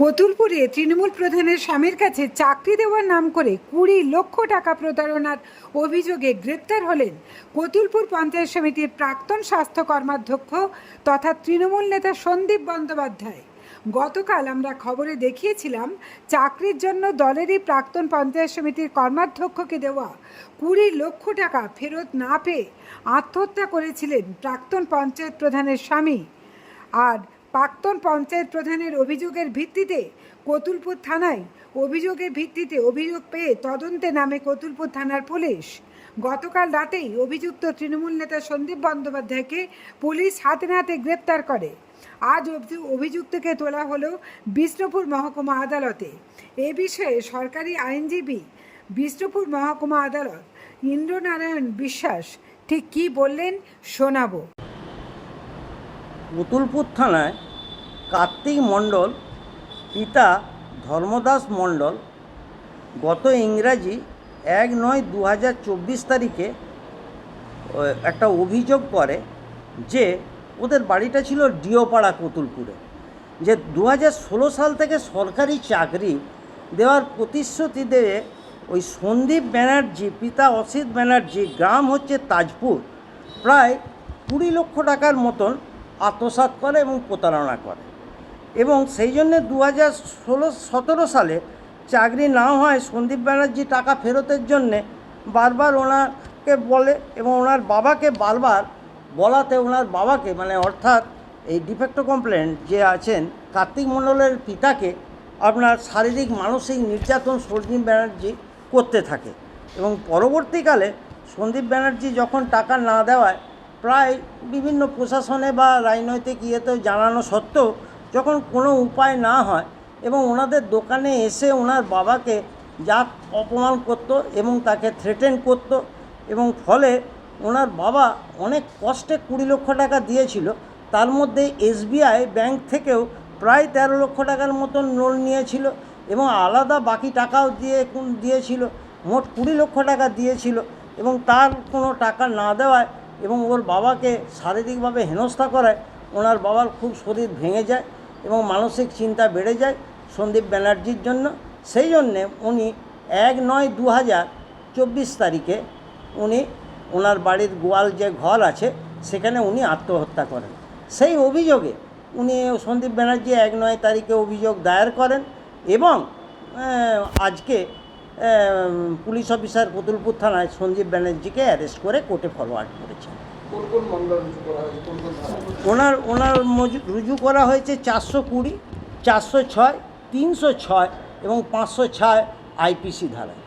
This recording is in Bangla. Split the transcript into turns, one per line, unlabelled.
কতুলপুরে তৃণমূল প্রধানের স্বামীর কাছে চাকরি দেওয়ার নাম করে কুড়ি লক্ষ টাকা প্রতারণার অভিযোগে গ্রেপ্তার হলেন কতুলপুর পঞ্চায়েত সমিতির প্রাক্তন স্বাস্থ্য কর্মাধ্যক্ষ তথা তৃণমূল নেতা সন্দীপ বন্দ্যোপাধ্যায়। গতকাল আমরা খবরে দেখিয়েছিলাম, চাকরির জন্য দলেরই প্রাক্তন পঞ্চায়েত সমিতির কর্মাধ্যক্ষকে দেওয়া কুড়ি লক্ষ টাকা ফেরত না পেয়ে আত্মহত্যা করেছিলেন প্রাক্তন পঞ্চায়েত প্রধানের স্বামী। আর প্রাক্তন পঞ্চায়েত প্রধানের অভিযোগের ভিত্তিতে কতুলপুর থানায় অভিযোগের ভিত্তিতে অভিযোগ পেয়ে তদন্তে নামে কতুলপুর থানার পুলিশ। গতকাল রাতেই অভিযুক্ত তৃণমূল নেতা সন্দীপ বন্দ্যোপাধ্যায়কে পুলিশ হাতে নাতে গ্রেপ্তার করে। আজ অভিযুক্তকে তোলা হলো বিষ্ণুপুর মহকুমা আদালতে। এ বিষয়ে সরকারি আইনজীবী বিষ্ণুপুর মহকুমা আদালত ইন্দ্রনারায়ণ বিশ্বাস ঠিক কী বললেন শোনাবো।
পুতুলপুর থানায় কার্তিক মণ্ডল, পিতা ধর্মদাস মণ্ডল, গত ইংরাজি এক নয় দু হাজার চব্বিশ তারিখে একটা অভিযোগ করে যে ওদের বাড়িটা ছিল ডিওপাড়া কতুলপুরে, যে দু ষোলো সাল থেকে সরকারি চাকরি দেওয়ার প্রতিশ্রুতি দিয়ে ওই সন্দীপ ব্যানার্জি, পিতা অসিত ব্যানার্জি, গ্রাম হচ্ছে তাজপুর, প্রায় কুড়ি লক্ষ টাকার মতন আত্মসাৎ করে এবং প্রতারণা করে। এবং সেই জন্যে দু হাজার ষোলো, সতেরো সালে চাকরি না হয় সন্দীপ ব্যানার্জি টাকা ফেরতের জন্যে বারবার ওনাকে বলে এবং ওনার বাবাকে বারবার বলাতে ওনার বাবাকে মানে অর্থাৎ এই ডিফেক্ট কমপ্লেন যে আছেন কার্তিক মণ্ডলের পিতাকে আপনার শারীরিক, মানসিক নির্যাতন সন্দীপ ব্যানার্জি করতে থাকে। এবং পরবর্তীকালে সন্দীপ ব্যানার্জি যখন টাকা না দেওয়ায় প্রায় বিভিন্ন প্রশাসনে বা রাজনৈতিক ইয়েতেও জানানো সত্ত্বেও যখন কোনো উপায় না হয় এবং ওনাদের দোকানে এসে ওনার বাবাকে যা অপমান করত এবং তাকে থ্রেটেন করত এবং ফলে ওনার বাবা অনেক কষ্টে কুড়ি লক্ষ টাকা দিয়েছিল, তার মধ্যে এসবিআই ব্যাংক থেকেও প্রায় তেরো লক্ষ টাকার মতন লোন নিয়েছিল এবং আলাদা বাকি টাকাও দিয়ে দিয়েছিল, মোট কুড়ি লক্ষ টাকা দিয়েছিল এবং তার কোনো টাকা না দেওয়ায় এবং ওর বাবাকে শারীরিকভাবে হেনস্থা করায় ওনার বাবার খুব শরীর ভেঙে যায়। এবং মানসিক চিন্তা বেড়ে যায় সন্দীপ ব্যানার্জির জন্য। সেই জন্যে উনি এক নয় দু হাজার চব্বিশ তারিখে উনি ওনার বাড়ির গোয়াল যে ঘর আছে, সেখানে উনি আত্মহত্যা করেন। সেই অভিযোগে উনি সন্দীপ ব্যানার্জি এক নয় তারিখে অভিযোগ দায়ের করেন এবং আজকে পুলিশ অফিসার পুতুলপুর থানায় সন্দীপ ব্যানার্জিকে অ্যারেস্ট করে কোর্টে ফরওয়ার্ড করেছেন। ওনার ওনার রুজু করা হয়েছে চারশো কুড়ি, চারশো ছয়, তিনশো ছয় এবং পাঁচশো ছয় আইপিসি ধারায়।